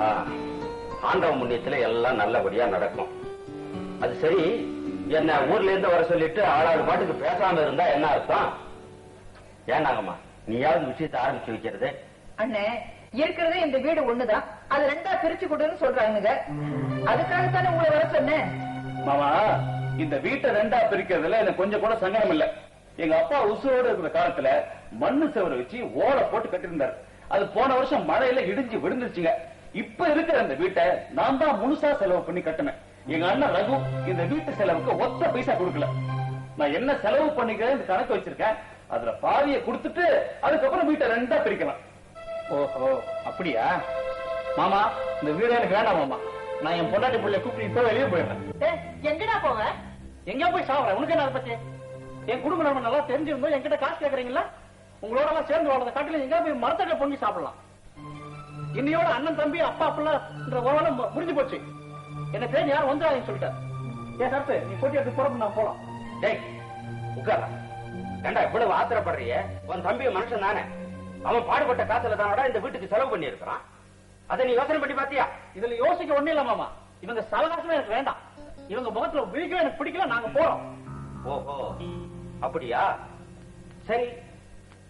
ஆ, ஆண்டவ முன்னியத்துல எல்லாம் நல்லபடியா நடக்கும். அது சரி என்ன ஊர்ல இருந்து வர சொல்லிட்டு ஆளாள் பாட்டுக்கு பேசாம இருந்தா என்ன அர்த்தம்? ஏனாகம்மா நீயாவது விஷயத்தை ஆரம்பிச்சு வைக்கிறது? அண்ணே இருக்கிறதே இந்த வீடு ஒண்ணுதான். அது ரெண்டா பிரிச்சு கொடுன்னு சொல்றாங்க அதுக்காகத்தானே உங்களை வர சொன்னேன். மாமா இந்த வீட்டை ரெண்டா பிரிக்கிறதுல எனக்கு கொஞ்சம் கூட சங்கடம் இல்ல. எங்க அப்பா உசுரோட இருக்கிற காலத்துல மண்ணு செவரை வச்சு ஓலை போட்டு கட்டியிருந்தாரு. அது போன வருஷம் மழையில இடிஞ்சு விழுந்துருச்சுங்க. இப்ப இருக்கிற அந்த வீட்டை நான் தான் முழுசா செலவு பண்ணி கட்டினேன். எங்க அண்ணன் ரகு இந்த வீட்டு செலவுக்கு ஒத்த பைசா கொடுக்கல. நான் என்ன செலவு பண்ணிக்கிறேன் இந்த கணக்கு வச்சிருக்கேன். அதுல பாதியை கொடுத்துட்டு அதுக்கப்புறம் வீட்டை ரெண்டா பிரிக்கலாம். ஓஹோ அப்படியா? மாமா இந்த வீடு எனக்கு வேண்டாம் மாமா. நான் என் பொண்டாட்டி பிள்ளை கூப்பிட்டு இப்ப வெளியே போயிடுறேன். எங்கடா போவ? எங்க போய் சாப்பிடுறேன் உனக்கு என்ன பத்தி? என் குடும்ப நம்ம நல்லா தெரிஞ்சிருந்தோம் என்கிட்ட காசு கேக்குறீங்களா? உங்களோட சேர்ந்து வாழ்றத காட்டில எங்க போய் மரத்தட்டை பொங்கி சாப்பிடலாம். இன்னையோட அண்ணன் தம்பி அப்பா பிள்ளைன்ற உறவெல்லாம் முடிஞ்சு போச்சு. என்ன தேடி யாரும் வந்துடாதீங்கன்னு சொல்லிட்டேன். ஏன் கருத்து நீ போட்டி எடுத்து புறப்பட்டு நான் போலாம். டேய் உட்காரா. ஏண்டா இவ்வளவு ஆத்திரப்படுறிய உன் தம்பி மனுஷன் தானே. அவன் பாடுபட்ட காசுல தானடா இந்த வீட்டுக்கு செலவு பண்ணி இருக்கிறான் அதை நீ யோசனை பண்ணி பாத்தியா? இதுல யோசிக்க ஒண்ணு இல்ல மாமா. இவங்க சவகாசமே எனக்கு வேண்டாம். இவங்க முகத்துல விழிக்கவே எனக்கு பிடிக்கல நாங்க போறோம். ஓஹோ அப்படியா? சரி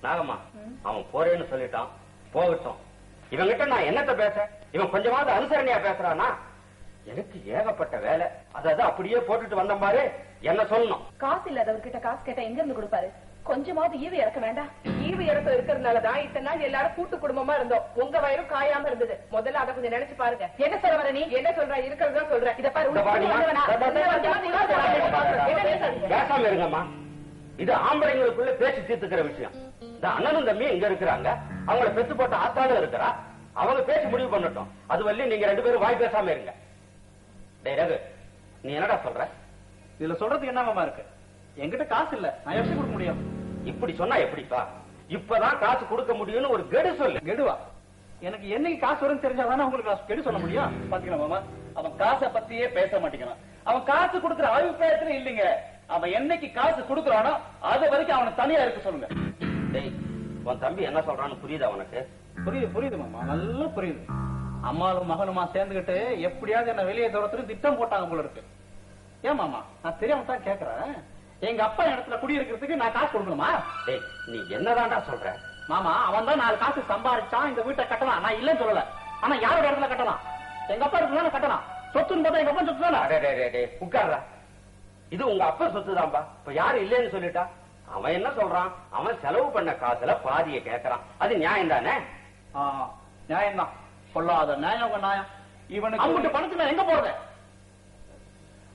நாகம்மா அவன் போறேன்னு சொல்லிட்டான். போகட்டும். இவங்கிட்ட நான் என்னத்த பேச? இவன் கொஞ்சமாவது அனுசரணையா பேசுறானா? எனக்கு ஏகப்பட்ட வேலை. அதாவது அப்படியே போட்டுட்டு வந்த பாரு என்ன சொல்லணும்? காசு இல்லாதவர்கிட்ட காசு கேட்டா எங்க இருந்து கொடுப்பாரு? கொஞ்சமாவது ஈவு இறக்க வேண்டாம். ஈவு இறக்கம் இருக்கிறதுனாலதான் இத்தனை நாள் எல்லாரும் கூட்டு குடும்பமா இருந்தோம். உங்க வயிறும் காயாம இருந்தது. முதல்ல அதை கொஞ்சம் நினைச்சு பாருங்க. என்ன சொல்ல வர நீ? என்ன சொல்ற? இருக்கிறதா சொல்ற. இத பாரு? பேசாம இருங்கம்மா. இது ஆம்பளைங்களுக்குள்ள பேசி தீர்த்துக்கிற விஷயம். இந்த அண்ணனும் தம்பி இங்க இருக்கிறாங்க. அவங்கள பெத்து போட்ட ஆத்தாலும் இருக்கிறா. அவங்க பேசி முடிவு பண்ணட்டும். அது வரையும் நீங்க ரெண்டு பேரும் வாய் பேசாம இருங்க. டேய் ரகு நீ என்னடா சொல்ற? இதுல சொல்றதுக்கு என்ன மாமா இருக்கு? என்கிட்ட காசு இல்ல. நான் எப்படி கொடுக்க முடியும்? இப்படி சொன்னா எப்படிப்பா? இப்பதான் காசு கொடுக்க முடியும்னு ஒரு கெடு சொல்லு. கெடுவா? எனக்கு என்னைக்கு காசு வரும்னு தெரிஞ்சாதானே உங்களுக்கு நான் கெடு சொல்ல முடியும்? பாத்தீங்களா மாமா. அவன் காசை பத்தியே பேச மாட்டேங்கிறான். அவன் காசு கொடுக்கிற அபிப்பிராயத்துல இல்லைங்க. அவன் என்னைக்கு காசு கொடுக்கறானோ அது வரைக்கும் அவனை தனியா இருக்க சொல்லுங்க. டேய் உன் தம்பி என்ன சொல்றான்னு புரியுதா உனக்கு? புரியுது புரியுது மாமா. நல்லா புரியுது. அம்மாவும் மகனுமா சேர்ந்துகிட்டு எப்படியாவது என்ன வெளியே தூரத்துக்கு திட்டம் போட்டாங்க போல இருக்கு. ஏன் மாமா? நான் தெரியாம தான் கேக்குறேன். எங்க அப்பா இடத்துல குடியிருக்கிறதுக்கு நான் காசு கொடுக்கணுமா? டேய் நீ என்னதான்டா சொல்ற? மாமா அவன் தான் நாலு காசு சம்பாரிச்சான் இந்த வீட்டை கட்டலாம். நான் இல்லைன்னு சொல்லல. ஆனா யாரோட இடத்துல கட்டலாம்? எங்க அப்பா இடத்துல கட்டலாம். சொத்துன்னு பார்த்தா எங்க அப்பா சொத்து தானே? உட்கார்றா. இது உங்க அப்பா சொத்து தான்பா இப்ப யாரு இல்லைன்னு சொல்லிட்டா? அவன் என்ன சொல்றான்? அவன் செலவு பண்ண காசுல பாதிய கேக்குறான். அது நியாயம் தானே? நியாயம் தான். கொள்ளாத நியாயம் நியாயம். இவனுக்கு அவங்ககிட்ட பணத்துக்கு நான் எங்க போறேன்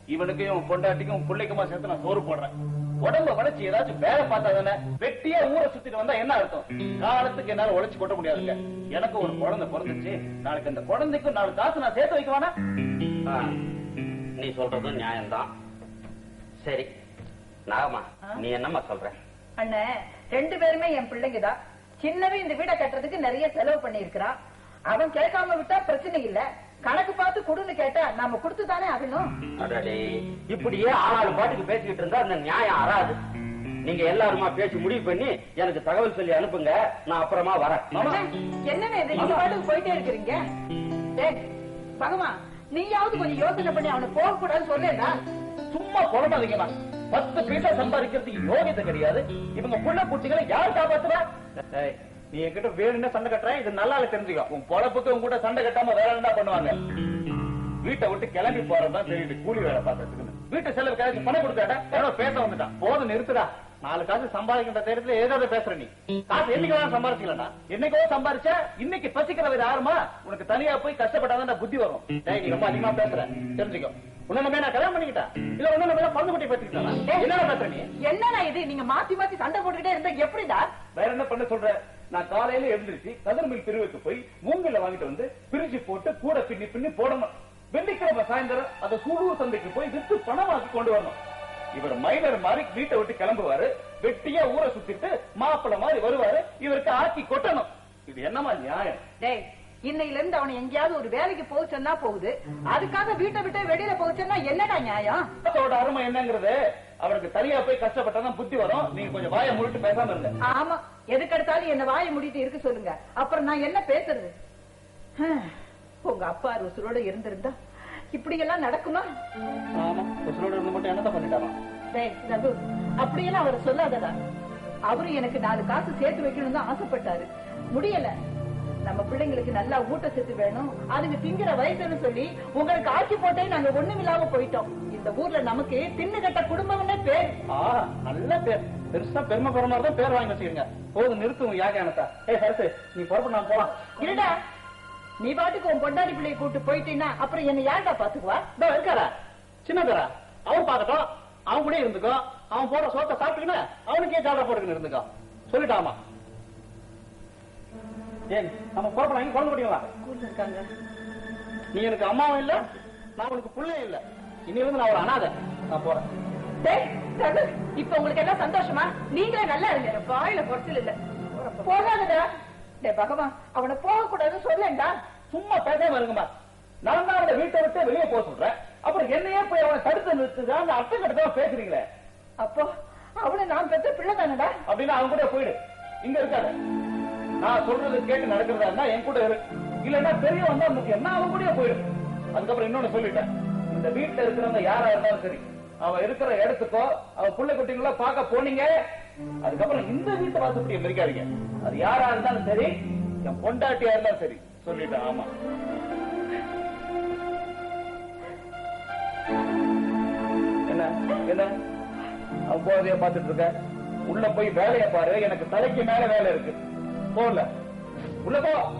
இவனுக்கு இவன் பொண்டாட்டிக்கும் பிள்ளைக்குமா சேர்த்து நான் சோறு போடுறேன். உடம்ப வளைச்சு ஏதாச்சும் வேலை பார்த்தா தானே? வெட்டியா ஊரை சுத்திட்டு வந்தா என்ன அர்த்தம்? காலத்துக்கு என்னால உழைச்சு கொட்ட முடியாதுங்க. எனக்கு ஒரு குழந்தை பிறந்துச்சு. நாளைக்கு அந்த குழந்தைக்கும் நாலு காசு நான் சேர்த்து வைக்க வேணா? ஆ, நீ சொல்றதும் நியாயம்தான். சரி நாகம்மா நீ என்னம்மா சொல்ற? அண்ணே ரெண்டு பேருமே என் பிள்ளைங்கதான் சின்னவே இந்த வீடை கட்டுறதுக்கு நிறைய செலவு பண்ணி இருக்கிறான் அவன் கேட்காம விட்டா பிரச்சனை இல்ல. கணக்கு பார்த்து கொடுன்னு கேட்டா நாம கொடுத்து தானே ஆகணும் இப்படியே ஆளாளு பாட்டுக்கு பேசிக்கிட்டு இருந்தா அந்த நியாயம் அறாது நீங்க எல்லாருமா பேசி முடிவு பண்ணி எனக்கு தகவல் சொல்லி அனுப்புங்க. நான் அப்புறமா வரேன். இது? நீங்க பாட்டுக்கு போயிட்டே இருக்கிறீங்க? பகவான் நீயாவது கொஞ்சம் யோசனை பண்ணி அவனை போக கூடாதுன்னு சொல்லேடா சும்மா புலம்பாதீங்கம்மா பத்து பைசா சம்பாதிக்கிறதுக்கு யோகியத்தை கிடையாது. இவங்க புள்ள குட்டிகளை யார் காப்பாத்துறா நீ என்கிட்ட வேணும்னு சண்டை கட்டுற? இது நல்லா தெரிஞ்சுக்கோ. உன் பொழப்புக்கு உன் கூட சண்டை கட்டாம வேற என்ன பண்ணுவாங்க? வீட்டை விட்டு கிளம்பி போறதா தெரியுது கூலி வேலை பார்க்கறதுக்கு வீட்டு செலவு கிளம்பி பணம் யாரோ பேச வந்துட்டான் போதும் நிறுத்துடா. நாலு காசு சம்பாதிக்கின்ற தேர்தல ஏதாவது பேசுற நீ. காசு என்னைக்கு வேணா சம்பாதிச்சுக்கலடா என்னைக்கோ சம்பாதிச்சா இன்னைக்கு பசிக்கிறவர் யாருமா உனக்கு தனியா போய் கஷ்டப்பட்டாதான் புத்தி வரும். ரொம்ப அதிகமா பேசுற. தெரிஞ்சுக்கோ. உன்ன நான் கல்யாணம் பண்ணிக்கிட்டா? இல்ல உன்ன மேல பந்து குட்டி பேசிக்கிட்டா என்ன பேசுற நீ? என்னண்ணா இது? நீங்க மாத்தி மாத்தி சண்டை போட்டுக்கிட்டே இருந்தா எப்படிடா? வேற என்ன பண்ண சொல்ற? நான் காலையில எழுந்திருச்சு கதிர் மில் பிரிவுக்கு போய் மூங்கில வாங்கிட்டு வந்து பிரிச்சு போட்டு கூட பின்னி பின்னி போடணும். வெள்ளிக்கிழமை சாயந்தரம் அதை சூலூர் சந்தைக்கு போய் வித்து பணமாக்கி கொண்டு வரணும். இவர் மைனர் மாதிரி வீட்டை விட்டு கிளம்புவாரு. வெட்டியா ஊரை சுத்திட்டு மாப்பிள மாதிரி வருவாரு. இவருக்கு ஆக்கி கொட்டணும். இது என்னமா நியாயம்? இன்னையில இருந்து அவனை எங்கேயாவது ஒரு வேலைக்கு போக சொன்னா போகுது. அதுக்காக வீட்டை விட்டு வெளியில போக சொன்னா என்னடா நியாயம்? அதோட அருமை என்னங்கிறது? அவருக்கு தனியா போய் கஷ்டப்பட்டாதான் புத்தி வரும். நீங்க கொஞ்சம் வாயை முழுட்டு பேசாம இருங்க. ஆமா. எதுக்கு எடுத்தாலும் என்ன வாயை முடிட்டு இருக்க சொல்லுங்க. அப்புறம் நான் என்ன பேசுறது. உங்க அப்பா ருசுரோட இருந்திருந்தா இப்படி எல்லாம் நடக்குமா? ஆமா. உசுரோட இருந்து மட்டும் என்னதான் பண்ணிட்டாராம் ரகு அப்படியெல்லாம் அவர் சொல்லாதடா. அவரு எனக்கு நாலு காசு சேர்த்து வைக்கணும் தான் ஆசைப்பட்டாரு. முடியல. நம்ம பிள்ளைங்களுக்கு நல்லா ஊட்டச்சத்து வேணும். அதுக்கு திங்கிற வயசுன்னு சொல்லி உங்களுக்கு ஆக்கி போட்டே நாங்க ஒண்ணுமில்லாம போயிட்டோம். இந்த ஊர்ல நமக்கு தின்னு கட்ட குடும்பம்னே பேர். ஆ நல்ல பேர். பெருசா பெருமை பெற மாதிரி தான் பேர் வாங்கி வச்சுக்கோங்க போதும் நிறுத்தும் யாகானத்தா ஏய் சரசு நீ புறப்பட்டு நான் போலாம். இருடா. நீ பாட்டுக்கு உன் பொண்டாடி பிள்ளைய கூட்டு போயிட்டீன்னா அப்புறம் என்ன யாருடா பாத்துக்குவா? இதோ இருக்காரா சின்னதரா அவன் பார்க்கட்டும் அவன் கூட இருந்துக்கோ. அவன் போற சோத்தை சாப்பிட்டுக்கின்னு அவனுக்கே சாப்பிட போட்டுக்கின்னு இருந்துக்கோ. சொல்லிட்டாமா? ஏன் நம்ம புறப்படலாம் எங்க குழந்தை ஸ்கூல்ல இருக்காங்க நீ எனக்கு அம்மாவும் இல்ல நான் உனக்கு பிள்ளையும் இல்ல. இன்னிலிருந்து நான் ஒரு அனாதை. நான் போறேன். இப்ப உங்களுக்கு எல்லாம் சந்தோஷமா? நீங்களே நல்லா எனக்கு வாயில குறைச்சல் இல்ல. போகாதடா. டே பகவான் அவனை போக கூடாதுன்னு சொல்லேன்டா. சும்மா பேசாம இருங்கம்மா நான் தான் அவனை வீட்டை விட்டு வெளியே போக சொல்றேன். அப்புறம் என்னையே போய் அவனை தடுத்து நிறுத்துதான் அந்த அத்தை கிட்ட பேசுறீங்களே. அப்போ அவனை நான் பெற்ற பிள்ளை தானடா? அப்படின்னா அவன் கூட போயிடு. இங்க இருக்காத. நான் சொல்றது கேட்டு நடக்கிறதா இருந்தா என் கூட இரு. இல்லன்னா பெரிய வந்தா என்ன அவன் கூட போயிடு அதுக்கப்புறம் இன்னொன்னு சொல்லிட்டேன். இந்த வீட்டுல இருக்கிறவங்க யாரா இருந்தாலும் சரி அவன் இருக்கிற இடத்துக்கோ அவன் புள்ள குட்டிங்களோ பார்க்க போனீங்க. அதுக்கப்புறம் இந்த வீட்டு வாசப்படியை மிரிக்காதீங்க அது யாரா இருந்தாலும் சரி என் பொண்டாட்டியா இருந்தாலும் சரி சொல்லிட்டேன். ஆமா. என்ன? என்ன? அவன் போறதைய பார்த்துட்டு இருக்க. உள்ள போய் வேலையை பாரு. எனக்கு தலைக்கு மேல வேலை இருக்கு. போல. உள்ள போ.